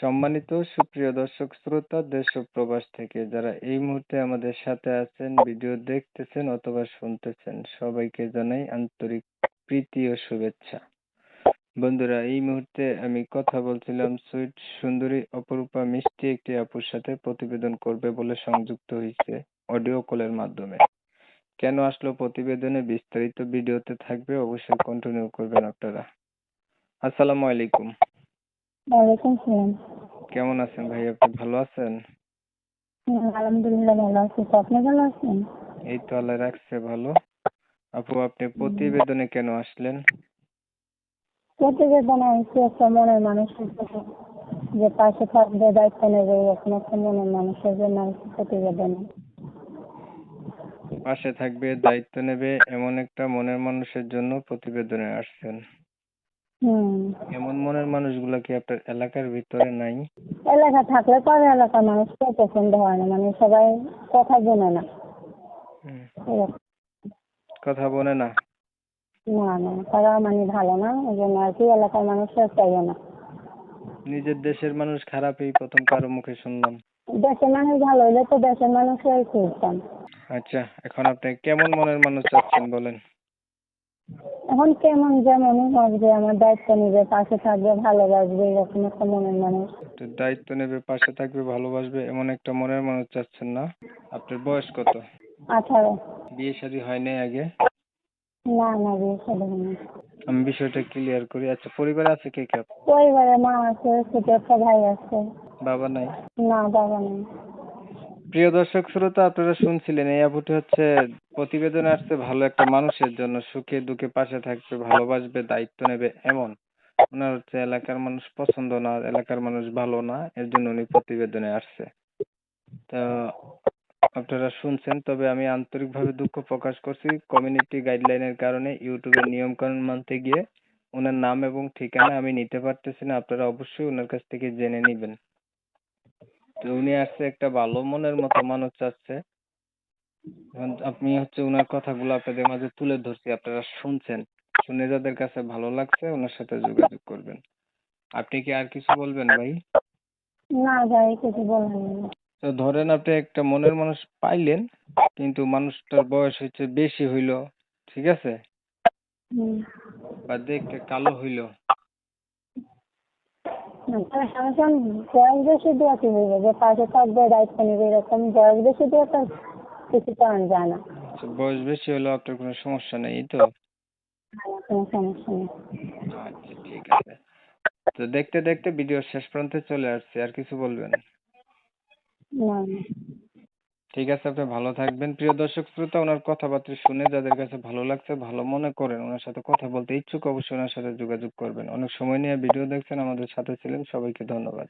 সম্মানিত সুপ্রিয় দর্শক শ্রোতা, দেশ ও প্রবাস থেকে যারা এই মুহূর্তে আমাদের সাথে আছেন, ভিডিও দেখতেছেন অথবা শুনতেছেন, সবাইকে জানাই আন্তরিক প্রীতি ও শুভেচ্ছা। বন্ধুরা, এই মুহূর্তে আমি কথা বলছিলাম সুইট সুন্দরী অপরূপা মিষ্টি একটি আপুর সাথে প্রতিবেদন করবে বলে সংযুক্ত হয়েছে অডিও কলের মাধ্যমে। কেন আসলো প্রতিবেদনে? বিস্তারিত ভিডিওতে থাকবে, অবশ্যই কন্টিনিউ করবেন আপনারা। আসসালামু আলাইকুম। ওয়ালাইকুম সালাম কেমন আছেন ভাই? আপনি ভালো আছেন? হুম, আলহামদুলিল্লাহ ভালো আছি। তো আপনি ভালো আছেন? এই তো আল্লাহ রাখছে ভালো। আপু আপনি প্রতিবেদনে কেন আসলেন? প্রতিবেদন হয়েছে একটা মনের মানুষের যে পাশে থাকবে দায়িত্ব নেবে এরকম একটা মনের মানুষের জন্য প্রতিবেদন। পাশে থাকবে দায়িত্ব নেবে এমন একটা মনের মানুষের জন্য প্রতিবেদনে আসছেন। এমন মনের মানুষগুলো কি আপনার এলাকার ভিতরে নাই? এলাকা থাকলে পরে এলাকার মানুষ পছন্দ হয় না মানে সবাই কথা বোনে না। কথা বলে না? না না তারা মানে ভালো না ওই জন্য আর কি এলাকার মানুষের চাইও না। নিজের দেশের মানুষ খারাপ এই প্রথম কারও মুখে শুনলাম। দেশের মানুষ ভালো হইলে তো দেশের মানুষের খুঁজতাম আচ্ছা এখন আপনি কেমন মনের মানুষ চাচ্ছেন বলেন? এখন কেমন যেমনই হোক যে আমার দায়িত্ব নিবে পাশে থাকবে ভালোবাসবে এরকম একটা মনের মানুষ। দায়িত্ব নেবে পাশে থাকবে ভালোবাসবে এমন একটা মনের মানুষ চাচ্ছেন না। আপনার বয়স কত? আঠারো। বিয়ে শাদী হয় নাই আগে? না না বিয়ে শাদী হয়নি আমি বিষয়টা ক্লিয়ার করি। আচ্ছা পরিবারে আছে কে কে? পরিবারে মা আছে ছোট একটা ভাই আছে। বাবা নাই? না বাবা নেই। প্রিয় দর্শক শ্রোতা, আপনারা শুনছিলেন এই আপুটি হচ্ছে প্রতিবেদনে আসছে ভালো একটা মানুষের জন্য, সুখে দুঃখে পাশে থাকবে, ভালোবাসবে, দায়িত্ব নেবে এমন। ওনার হচ্ছে এলাকার মানুষ পছন্দ না, এলাকার মানুষ ভালো না, এর জন্য উনি প্রতিবেদনে আসছে। তো আপনারা শুনছেন, তবে আমি আন্তরিকভাবে দুঃখ প্রকাশ করছি কমিউনিটি গাইডলাইনের কারণে ইউটিউবের নিয়ম কানুন মানতে গিয়ে ওনার নাম এবং ঠিকানা আমি নিতে পারতেছি না, আপনারা অবশ্যই ওনার কাছ থেকে জেনে নেবেন। তো উনি আসছে একটা ভালো মনের মতো মানুষ চাচ্ছে এখন আপনি হচ্ছে ওনার কথাগুলো আপনাদের মাঝে তুলে ধরছি আপনারা শুনছেন। শুনে যাদের কাছে ভালো লাগছে ওনার সাথে যোগাযোগ করবেন। আপনি কি আর কিছু বলবেন ভাই? না ভাই কিছু বলার নেই। তো ধরেন আপনি একটা মনের মানুষ পাইলেন কিন্তু মানুষটার বয়স হচ্ছে বেশি হইল ঠিক আছে? বা দেখতে কালো হইল। এখন বয়স বেশি দিয়ে কি হইবে যে পাশে থাকবে দায়িত্ব নেবে এরকম বয়স বেশি দিয়ে তো কিছু করা যায় না বয়স বেশি হলেও আপনার কোনো সমস্যা নেই তো? কোনো সমস্যা নেই। আচ্ছা ঠিক আছে। তো দেখতে দেখতে ভিডিও শেষ প্রান্তে চলে আসছে আর কিছু বলবেন? না। ঠিক আছে, আপনি ভালো থাকবেন। প্রিয় দর্শক, শ্রোতা, ওনার কথাবার্তা শুনে যাদের কাছে ভালো লাগছে, ভালো মনে করেন, ওনার সাথে কথা বলতে ইচ্ছুক, অবশ্যই ওনার সাথে যোগাযোগ করবেন। অনেক সময় নিয়ে ভিডিও দেখছেন, আমাদের সাথে ছিলেন, সবাইকে ধন্যবাদ।